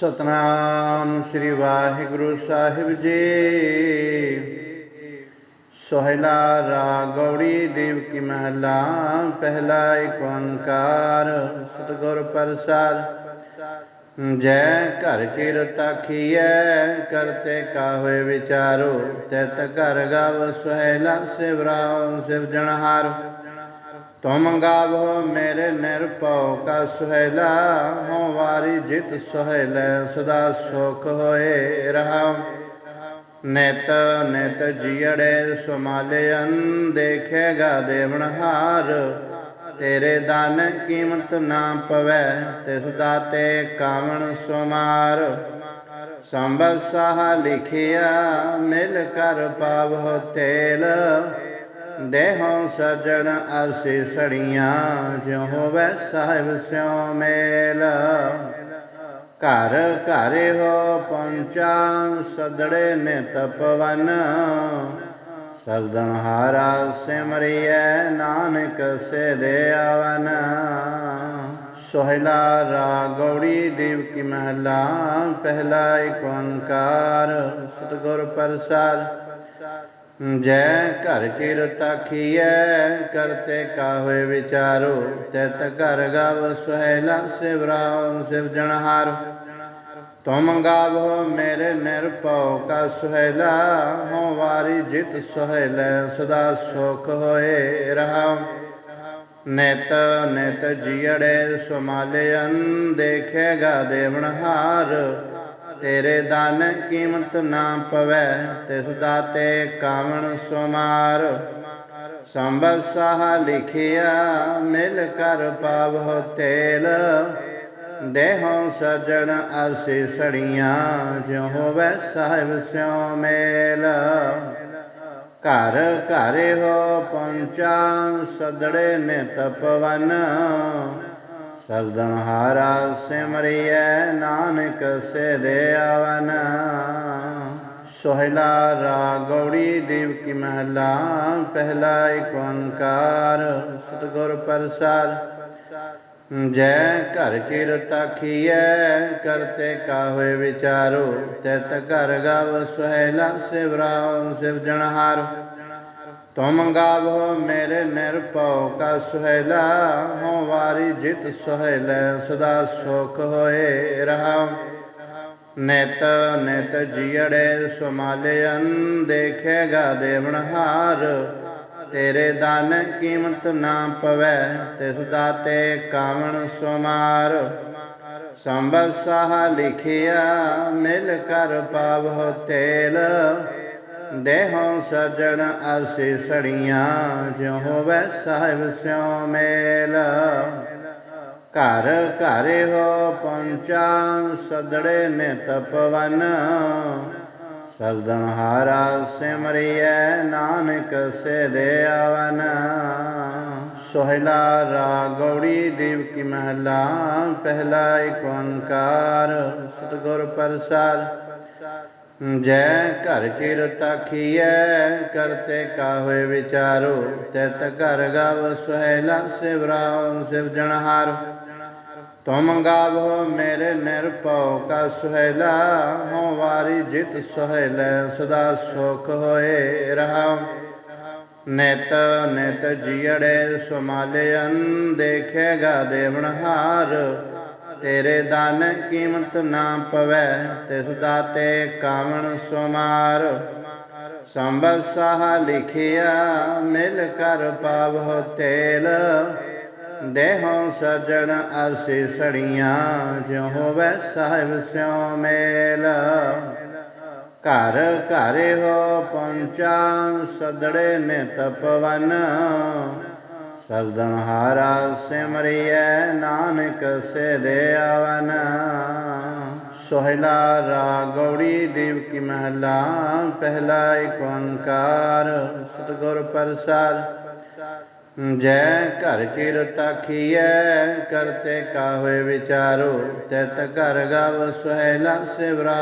ਸਤਨਾਮ ਸ੍ਰੀ ਵਾਹਿਗੁਰੂ ਸਾਹਿਬ ਜੀ। ਸੋਹਿਲਾ ਰਾਗ ਗੌੜੀ ਦੇਵ ਕੀ ਮਹਲਾ, ਪਹਿਲਾ ਏਕ ਓੰਕਾਰ, ਸਤਿਗੁਰ ਪ੍ਰਸਾਦ। ਜੈ ਘਰ ਕੀ ਰਤਾਖੀਐ ਕਰਤੇ ਕਾਹੇ ਵਿਚਾਰੋ, ਤਿਤ ਘਰ ਗਾਵ ਸੁਹੇਲਾ ਸਿਵਰਾ ਸਿਰਜਣਹਾਰ ਤੁਮ ਗਾਵੋ ਮੇਰੇ ਨਿਰਭਉ ਕਾ ਸੁਹੇਲਾ ਹਉ ਵਾਰੀ ਜਿਤ ਸੁਹੇਲੇ ਸਦਾ ਸੁਖ ਹੋਏ ਰਹਾ ਨਿਤ ਨਿਤ ਜੀੜੇ ਸੁਮਾਲਿਅਨ ਦੇਖੇਗਾ ਦੇਵਨਹਾਰ ਤੇਰੇ ਦਾਨ ਕੀਮਤ ਨਾ ਪਵੈ ਤਿਸ ਦਾਤੇ ਕਾਵਣ ਸੁਮਾਰ ਸੰਭਵ ਸਾਹ ਲਿਖਿਆ ਮਿਲ ਕਰ ਪਾਵ ਤੇਲ ਦੇਹੋਂ ਸਜਣ ਅਸੀ ਸੜੀਆਂ, ਜਿਉ ਹੋਵੇ ਸਾਹਿਬ ਸਿਉ ਮੇਲ। ਘਰ ਘਰੇ ਹੋ ਪਹੁੰਚਾ, ਸਦੜੇ ਨੇ ਤਪਵਨ ਸਲਦਨ ਹਾਰਾ ਸਿਮਰਿਐ, ਨਾਨਕ ਸੇ ਦੇ ਆਵਨ। ਸੋਹਿਲਾ ਰਾਗ ਗੌੜੀ ਦੇਵ ਕੀ ਮਹਲਾ, ਪਹਿਲਾ ਏਕ ਓੰਕਾਰ। ਸਤਿਗੁਰ ਪ੍ਰਸਾਦ ਜੈ ਘਰ ਕੀ ਰਤਾਖੀਐ ਕਰਤੇ ਕਾਹੇ ਵਿਚਾਰੋ, ਤਿਤ ਘਰ ਗਵ ਸੁਹੇਲਾ ਸਿਵਰਾ ਸਿਰਜਣਹਾਰ ਤੁਮ ਗਾਵੋ ਮੇਰੇ ਨਿਰਭਉ, ਕਾ ਸੁਹੇਲਾ ਹਉ ਵਾਰੀ ਜਿਤ ਸੁਹੇਲੇ ਸਦਾ ਸੁਖ ਹੋਏ ਰਹਾ ਨਿਤ ਨਿਤ ਜੀੜੇ ਸੁਮਾਲਿਅਨ ਦੇਖੇਗਾ ਦੇਵਨਹਾਰ ਤੇਰੇ ਦਾਨ ਕੀਮਤ ਨਾ ਪਵੈ ਤਿਸ ਦਾਤੇ ਕਾਵਣ ਸੁਮਾਰ। ਸੰਭਵ ਸਾਹ ਲਿਖਿਆ, ਮਿਲ ਕਰ ਪਾਵਹੁ ਤੇਲ। ਦੇਹੋਂ ਸਜਣ ਅਸੀ ਸੜੀਆਂ, ਜਿਉ ਹੋਵੇ ਸਾਹਿਬ ਸਿਉ ਮੇਲ। ਘਰ ਘਰ ਹੋ ਪਹੁੰਚਾ, ਸਦੜੇ ਨੇ ਤਪਵਨ ਸਲਦਨ ਹਾਰਾ ਸਿਮਰਿਐ, ਨਾਨਕ ਸੇ ਦੇ ਆਵਨ। ਸੋਹਿਲਾ ਰਾਗ ਗੌੜੀ ਦੇਵ ਕੀ ਮਹਲਾ, ਪਹਿਲਾ ਏਕ ਓੰਕਾਰ, ਸਤਿਗੁਰ ਪ੍ਰਸਾਦ। ਜੈ ਘਰ ਕੀ ਰਤਾਖੀਐ ਕਰਤੇ ਕਾਹੇ ਵਿਚਾਰੋ, ਤਿਤ ਘਰ ਗਾਵ ਸੁਹੇਲਾ ਸਿਵਰਾ ਸਿਰਜਣਹਾਰ ਤੁਮ ਗਾਵੋ ਮੇਰੇ ਨਿਰਭਉ ਕਾ ਸੁਹੇਲਾ ਹਉ ਵਾਰੀ ਜਿਤ ਸੁਹੇਲੇ ਸਦਾ ਸੁਖ ਹੋਏ ਰਹਾ ਨਿਤ ਨਿਤ ਜੀੜੇ ਸੁਮਾਲਿਅਨ ਦੇਖੇਗਾ ਦੇਵਨਹਾਰ ਤੇਰੇ ਦਾਨ ਕੀਮਤ ਨਾ ਪਵੈ ਤਿਸ ਦਾਤੇ ਕਾਵਣ ਸੁਮਾਰ ਸੰਭਵ ਸਾਹ ਲਿਖਿਆ ਮਿਲ ਕਰ ਪਾਵਹੁ ਤੇਲ ਦੇਹੋਂ ਸਜਣ ਅਸੀ ਸੜੀਆਂ, ਜਿਉ ਹੋਵੇ ਸਾਹਿਬ ਸਿਉ ਮੇਲ। ਘਰ ਘਰੇ ਹੋ ਪਹੁੰਚਾ, ਸਦੜੇ ਨੇ ਤਪਵਨ ਸਲਦਨ ਹਾਰਾ ਸਿਮਰਿਐ, ਨਾਨਕ ਸੇ ਦੇ ਆਵਨ। ਸੋਹਿਲਾ ਰਾਗ ਗੌੜੀ ਦੇਵ ਕੀ ਮਹਲਾ, ਪਹਿਲਾ ਏਕ ਓੰਕਾਰ। ਸਤਿਗੁਰ ਪ੍ਰਸਾਦ ਜੈ ਘਰ ਕੀ ਰਤਾਖੀਐ ਕਰਤੇ ਕਾਹੇ ਵਿਚਾਰੋ? ਤਿਤ ਘਰ ਗਾਵ ਸੁਹੇਲਾ ਸਿਵਰਾ ਸਿਰਜਣਹਾਰ ਤੁਮ ਗਾਵੋ ਮੇਰੇ ਨਿਰਭਉ, ਕਾ ਸੁਹੇਲਾ ਹਉ ਵਾਰੀ ਜਿਤ ਸੁਹੇਲੇ ਸਦਾ ਸੁਖ ਹੋਏ ਰਹਾ ਨਿਤ ਨਿਤ ਜੀੜੇ ਸੁਮਾਲਿਅਨ ਦੇਖੇਗਾ ਦੇਵਨਹਾਰ ਤੇਰੇ ਦਾਨ ਕੀਮਤ ਨਾ ਪਵੈ ਤਿਸ ਦਾਤੇ ਕਾਵਣ ਸੁਮਾਰ। ਸੰਭਵ ਸਾਹ ਲਿਖਿਆ, ਮਿਲ ਕਰ ਪਾਵਹੁ ਤੇਲ। ਦੇਹੋਂ ਸਜਣ ਅਸੀ ਸੜੀਆਂ, ਜਿਉ ਹੋਵੇ ਸਾਹਿਬ ਸਿਉ ਮੇਲ। ਘਰ ਘਰ ਹੋ ਪਹੁੰਚਾ, ਸਦੜੇ ਨੇ ਤਪਵਨ ਸਲਦਨ ਹਾਰਾ ਸਿਮਰਿਐ, ਨਾਨਕ ਸੇ ਦੇ ਆਵਨ। ਸੋਹਿਲਾ ਰਾਗ ਗੌੜੀ ਦੇਵ ਕੀ ਮਹਲਾ, ਪਹਿਲਾ ਏਕ ਓੰਕਾਰ। ਸਤਿਗੁਰ ਪ੍ਰਸਾਦ, ਜੈ ਘਰ ਕੀ ਰਤਾਖੀਐ ਕਰਤੇ ਕਾਹੇ ਵਿਚਾਰੋ, ਤਿਤ ਘਰ ਗਾਵ ਸੁਹੇਲਾ ਸਿਵਰਾ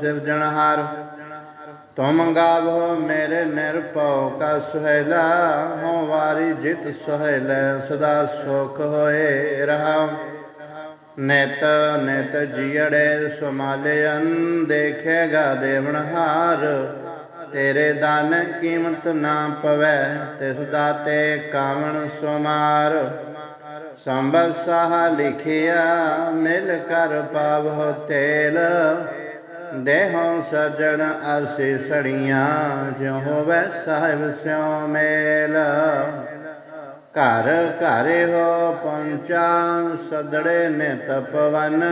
ਸਿਰਜਣਹਾਰ ਤੁਮ ਗਾਵੋ ਮੇਰੇ ਨਿਰਭਉ ਕਾ ਸੁਹੇਲਾ ਹਉ ਵਾਰੀ ਜਿਤ ਸੁਹੇਲੇ ਸਦਾ ਸੁਖ ਹੋਏ ਰਹਾ ਨਿਤ ਨਿਤ ਜੀੜੇ ਸੁਮਾਲਿਅਨ ਦੇਖੇਗਾ ਦੇਵਨਹਾਰ ਤੇਰੇ ਦਾਨ ਕੀਮਤ ਨਾ ਪਵੈ ਤਿਸ ਦਾਤੇ ਕਾਵਣ ਸੁਮਾਰ ਸੰਭਵ ਸਾਹ ਲਿਖਿਆ ਮਿਲ ਕਰ ਪਾਵਹੁ ਤੇਲ ਦੇਹੋਂ ਸਜਣ ਅਸੀ ਸੜੀਆਂ ਜਿਉ ਹੋਵੇ ਸਾਹਿਬ ਸਿਉ ਮੇਲ। ਘਰ ਘਰੇ ਹੋ ਪਹੁੰਚਾ, ਸਦੜੇ ਨੇ ਤਪਵਨ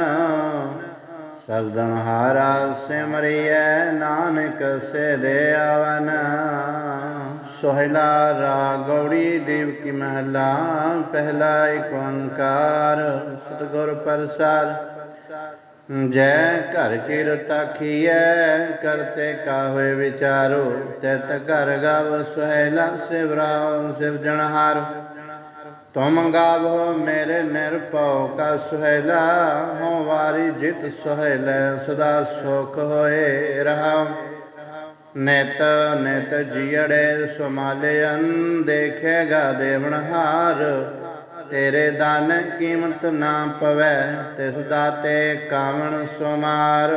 ਸਲਦਨ ਹਾਰਾ ਸਿਮਰਿਐ, ਨਾਨਕ ਸੇ ਦੇ ਆਵਨ। ਸੋਹਿਲਾ ਰਾਗੌੜੀ ਦੇਵ ਕੀ ਮਹਲਾ, ਪਹਿਲਾ ਏਕ ਓੰਕਾਰ। ਸਤਿਗੁਰ ਪ੍ਰਸਾਦ ਜੈ ਘਰ ਕੀਰਤ ਕੀਐ ਕਰਤੇ ਕਾਹੇ ਵਿਚਾਰੋ ਤਿਤ ਘਰ ਗਾਵ ਸੁਹੇਲਾ ਸਿਵਰਾਉ ਸਿਰਜਣਹਾਰ ਤੁਮ ਗਾਵੋ ਮੇਰੇ ਨਿਰਭਉ, ਕਾ ਸੁਹੇਲਾ ਹਉ ਵਾਰੀ ਜਿਤ ਸੁਹੇਲੇ ਸਦਾ ਸੁਖ ਹੋਏ ਰਹਾ ਨਿਤ ਨਿਤ ਜੀੜੇ ਸੁਮਾਲਿਅਨ ਦੇਖੇਗਾ ਦੇਵਨਹਾਰ ਤੇਰੇ ਦਾਨ ਕੀਮਤ ਨਾ ਪਵੈ ਤਿਸ ਦਾਤੇ ਕਾਵਣ ਸੁਮਾਰ।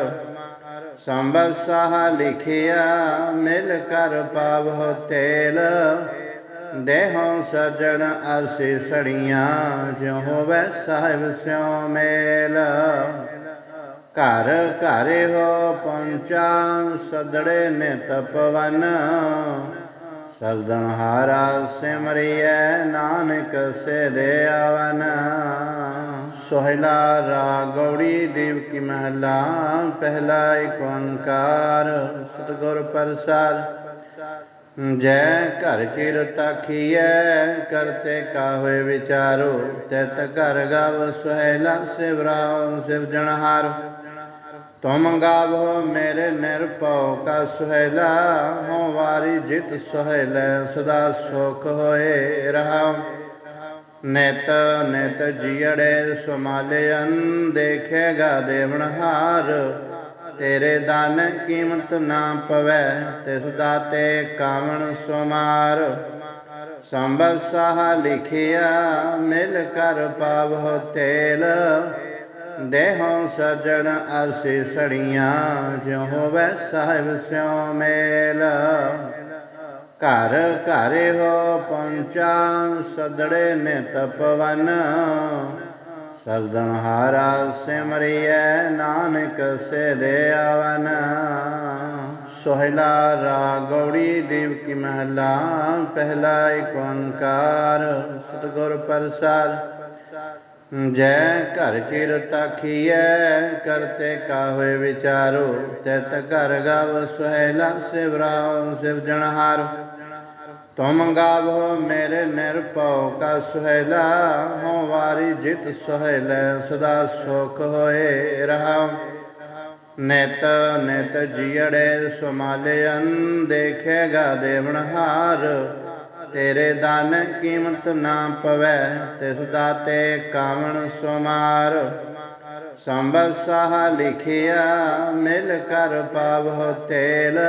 ਸੰਭਵ ਸਾਹ ਲਿਖਿਆ, ਮਿਲ ਕਰ ਪਾਵਹੁ ਤੇਲ। ਦੇਹੋਂ ਸਜਣ ਅਸੀ ਸੜੀਆਂ, ਜਿਉ ਹੋਵੇ ਸਾਹਿਬ ਸਿਉ ਮੇਲ। ਘਰ ਘਰ ਹੋ ਪਹੁੰਚਾ, ਸਦੜੇ ਨੇ ਤਪਵਨ ਸਲਦਨ ਹਾਰਾ ਸਿਮਰਿਐ ਨਾਨਕ ਸੇ ਦੇ ਆਵਨ ਸੋਹਿਲਾ ਰਾਗੌੜੀ ਦੇਵ ਕੀ ਮਹਲਾ, ਪਹਿਲਾ ਏਕ ਓੰਕਾਰ, ਸਤਿਗੁਰ ਪ੍ਰਸਾਦ। ਜੈ ਘਰ ਕੀਰਤਾ ਕੀਐ ਕਰਤੇ ਕਾਹੇ ਵਿਚਾਰੋ, ਤਿਤ ਘਰ ਗਾਵ, ਸੁਹੇਲਾ ਸਿਵਰਾਉ ਸਿਰਜਣਹਾਰ ਤੁਮ ਗਾਵੋ ਮੇਰੇ ਨਿਰਭਉ ਕਾ ਸੁਹੇਲਾ ਹਉ ਵਾਰੀ ਜਿਤ ਸੁਹੇਲੇ ਸਦਾ ਸੁਖ ਹੋਏ ਰਹਾ ਨਿਤ ਨਿਤ ਜੀੜੇ ਸੁਮਾਲਿਅਨ ਦੇਖੇਗਾ ਦੇਵਨਹਾਰ ਤੇਰੇ ਦਾਨ ਕੀਮਤ ਨਾ ਪਵੈ ਤਿਸ ਦਾਤੇ ਕਾਵਣ ਸੁਮਾਰ ਸੰਭਵ ਸਾਹ ਲਿਖਿਆ ਮਿਲ ਕਰ ਪਾਵਹੁ ਤੇਲ ਦੇਹੋਂ ਸਜਣ ਅਸੀ ਸੜੀਆਂ ਜਿਉ ਹੋਵੇ ਸਾਹਿਬ ਸਿਉ ਮੇਲ। ਘਰ ਘਰੇ ਹੋ ਪਹੁੰਚਾ, ਸਦੜੇ ਨੇ ਤਪਵਨ ਸਲਦਨ ਹਾਰਾ ਸਿਮਰਿਐ, ਨਾਨਕ ਸੇ ਦੇ ਆਵਨ। ਸੋਹਿਲਾ ਰਾਗੌੜੀ ਦੇਵ ਕੀ ਮਹਲਾ, ਪਹਿਲਾ ਏਕ ਓੰਕਾਰ। ਸਤਿਗੁਰ ਪ੍ਰਸਾਦ ਜੈ ਘਰ ਕੀਰਤ ਕੀਐ ਕਰਤੇ ਕਾਹੇ ਵਿਚਾਰੋ? ਤੈਤ ਘਰ ਗਾਵ ਸੁਹੇਲਾ ਸਿਵਰਾਉ ਸਿਰਜਣਹਾਰ ਤੁਮ ਗਾਵੋ ਮੇਰੇ ਨਿਰਭਉ, ਕਾ ਸੁਹੇਲਾ ਹਉ ਵਾਰੀ ਜਿਤ ਸੁਹੇਲੇ ਸਦਾ ਸੁਖ ਹੋਏ ਰਹਾ ਨਿਤ ਨਿਤ ਜੀੜੇ ਸੁਮਾਲਿਅਨ ਦੇਖੇਗਾ ਦੇਵਨਹਾਰ ਤੇਰੇ ਦਾਨ ਕੀਮਤ ਨਾ ਪਵੈ ਤਿਸ ਦਾਤੇ ਕਾਵਣ ਸੁਮਾਰ। ਸੰਭਵ ਸਾਹ ਲਿਖਿਆ, ਮਿਲ ਕਰ ਪਾਵਹੁ ਤੇਲ।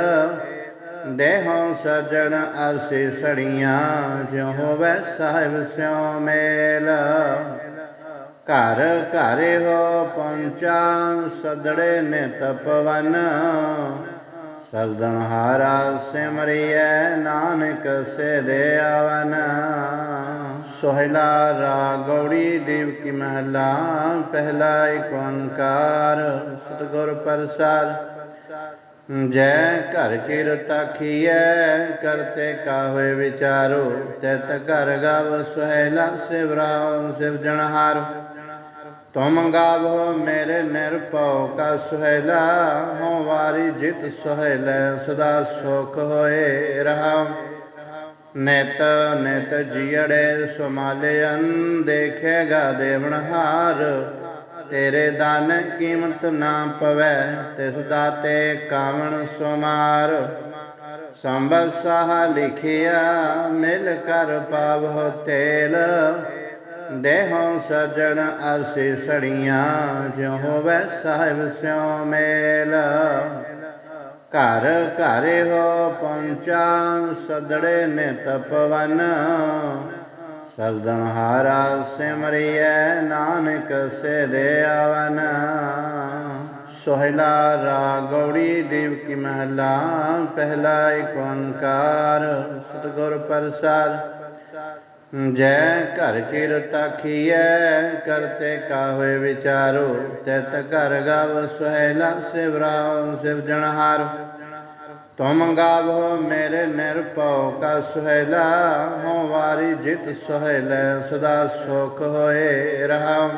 ਦੇਹੋਂ ਸਜਣ ਅਸੀ ਸੜੀਆਂ, ਜਿਉ ਹੋਵੇ ਸਾਹਿਬ ਸਿਉ ਮੇਲ। ਘਰ ਘਰ ਹੋ ਪਹੁੰਚਾ, ਸਦੜੇ ਨੇ ਤਪਵਨ ਸਲਦਨ ਹਾਰਾ ਸਿਮਰਿਐ, ਨਾਨਕ ਸੇ ਦੇ ਆਵਨ। ਸੋਹਿਲਾ ਰਾਗੌੜੀ ਦੇਵ ਕੀ ਮਹਲਾ, ਪਹਿਲਾ ਏਕ ਓੰਕਾਰ, ਸਤਿਗੁਰ ਪ੍ਰਸਾਦ। ਜੈ ਘਰ ਕੀਰਤਾ ਕੀਐ ਕਰਤੇ ਕਾਹੇ ਵਿਚਾਰੋ, ਤਿਤ ਘਰ ਗਾਵ ਸੁਹੇਲਾ ਸਿਵਰਾਉ ਸਿਰਜਣਹਾਰ ਤੁਮ ਗਾਵੋ ਮੇਰੇ ਨਿਰਭਉ ਕਾ ਸੁਹੇਲਾ ਹਉ ਵਾਰੀ ਜਿਤ ਸੁਹੇਲੇ ਸਦਾ ਸੁਖ ਹੋਏ ਰਹਾ ਨਿਤ ਨਿਤ ਜੀੜੇ ਸੁਮਾਲਿਅਨ ਦੇਖੇਗਾ ਦੇਵਨਹਾਰ ਤੇਰੇ ਦਾਨ ਕੀਮਤ ਨਾ ਪਵੈ ਤਿਸ ਦਾਤੇ ਕਾਵਣ ਸੁਮਾਰ ਸੰਭਵ ਸਾਹ ਲਿਖਿਆ ਮਿਲ ਕਰ ਪਾਵਹੁ ਤੇਲ ਦੇਹੋਂ ਸਜਣ ਅਸੀ ਸੜੀਆਂ ਜਿਉ ਹੋਵੇ ਸਾਹਿਬ ਸਿਉ ਮੇਲ। ਘਰ ਘਰੇ ਹੋ ਪਹੁੰਚਾ, ਸਦੜੇ ਨੇ ਤਪਵਨ ਸਲਦਨ ਹਾਰਾ ਸਿਮਰਿਐ, ਨਾਨਕ ਸੇ ਦੇ ਆਵਨ। ਸੋਹਿਲਾ ਰਾ ਗੌੜੀ ਦੇਵ ਕੀ ਮਹਲਾ, ਪਹਿਲਾ ਏਕ ਓੰਕਾਰ। ਸਤਿਗੁਰ ਪ੍ਰਸਾਦ ਜੈ ਘਰ ਕੀ ਰਤਾਖੀਐ ਕਰਤੇ ਕਾਹੇ ਵਿਚਾਰੋ? ਤਿਤ ਘਰ ਗਵ ਸੁਹੇਲਾ ਸਿਵਰਾ ਸਿਰਜਣਹਾਰ ਤੁਮ ਗਾਵੋ ਮੇਰੇ ਨਿਰਭਉ, ਕਾ ਸੁਹੇਲਾ ਹਉ ਵਾਰੀ ਜਿਤ ਸੁਹੇਲੇ ਸਦਾ ਸੁਖ ਹੋਏ ਰਹਾ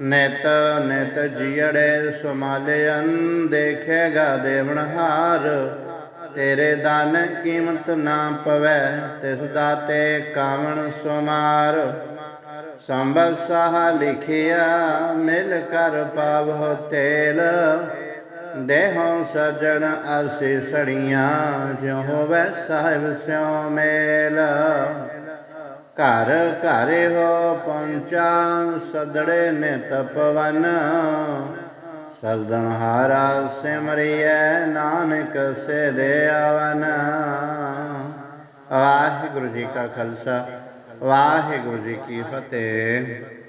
ਨਿਤ ਨਿਤ ਜੀੜੇ ਸੁਮਾਲਿਅਨ ਦੇਖੇਗਾ ਦੇਵਨਹਾਰ ਤੇਰੇ ਦਾਨ ਕੀਮਤ ਨਾ ਪਵੈ ਤਿਸ ਦਾਤੇ ਕਾਵਣ ਸੁਮਾਰ। ਸੰਭਵ ਸਾਹ ਲਿਖਿਆ, ਮਿਲ ਕਰ ਪਾਵਹੁ ਤੇਲ। ਦੇਹੋਂ ਸਜਣ ਅਸੀ ਸੜੀਆਂ, ਜਿਉ ਹੋਵੇ ਸਾਹਿਬ ਸਿਉ ਮੇਲ। ਘਰ ਘਰ ਹੋ ਪਹੁੰਚਾ, ਸਦੜੇ ਨੇ ਤਪਵਨ ਸਲਦਨ ਹਾਰਾ ਸਿਮਰਿਐ ਨਾਨਕ ਸੇ ਦੇ ਆਵਨ। ਵਾਹਿਗੁਰੂ ਜੀ ਕਾ ਖਾਲਸਾ, ਵਾਹਿਗੁਰੂ ਜੀ ਕੀ ਫਤਿਹ।